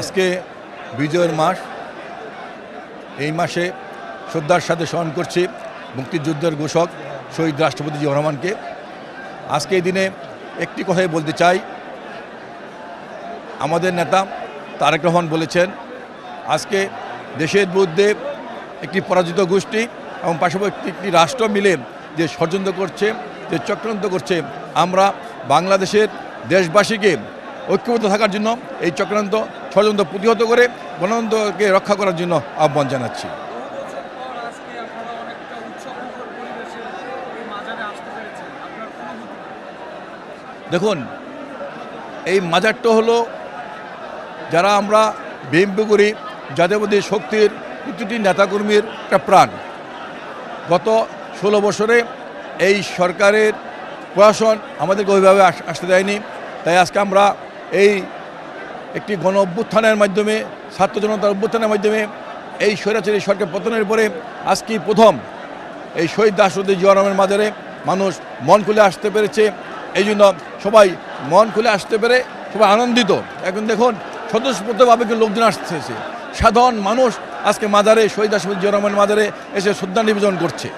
আজকে বিজয়ের মাস। এই মাসে শ্রদ্ধার সাথে স্মরণ করছি মুক্তিযুদ্ধের ঘোষক শহীদ রাষ্ট্রপতি জিয়া রহমানকে। আজকে এই দিনে একটি কথাই বলতে চাই। আমাদের নেতা তারেক রহমান বলেছেন আজকে দেশের বিরুদ্ধে একটি পরাজিত গোষ্ঠী এবং পাশাপাশি একটি রাষ্ট্র মিলে যে ষড়যন্ত্র করছে, যে চক্রান্ত করছে, আমরা বাংলাদেশের দেশবাসীকে ঐক্যবদ্ধ থাকার জন্য এই চক্রান্ত ষড়যন্ত্র প্রতিহত করে গণতন্ত্রকে রক্ষা করার জন্য আহ্বান জানাচ্ছি। দেখুন, এই মাজারটা হলো যারা আমরা বিএমপি করি মধ্যে শক্তির প্রতিটি নেতাকর্মীর একটা প্রাণ। গত ষোলো বছরে এই সরকারের প্রশাসন আমাদেরকে ওইভাবে আস- আসতে দেয়নি। তাই আজকে আমরা এই একটি গণ অভ্যুত্থানের মাধ্যমে, ছাত্র জনতার অভ্যুত্থানের মাধ্যমে এই স্বৈরাচারী সরকার পতনের পরে আজকে প্রথম এই শহীদ রাষ্ট্রপতি জিয়া রহমানের মাজারে মানুষ মন খুলে আসতে পেরেছে। এই জন্য সবাই মন খুলে আসতে পেরে সবাই আনন্দিত। এখন দেখুন, স্বতঃস্ফূর্তভাবে লোকজন আসতেছে। সাধারণ মানুষ আজকে মাদারে শহীদ রাষ্ট্রপতি জিয়া রহমানের মাজারে এসে শ্রদ্ধা নিবেদন করছে।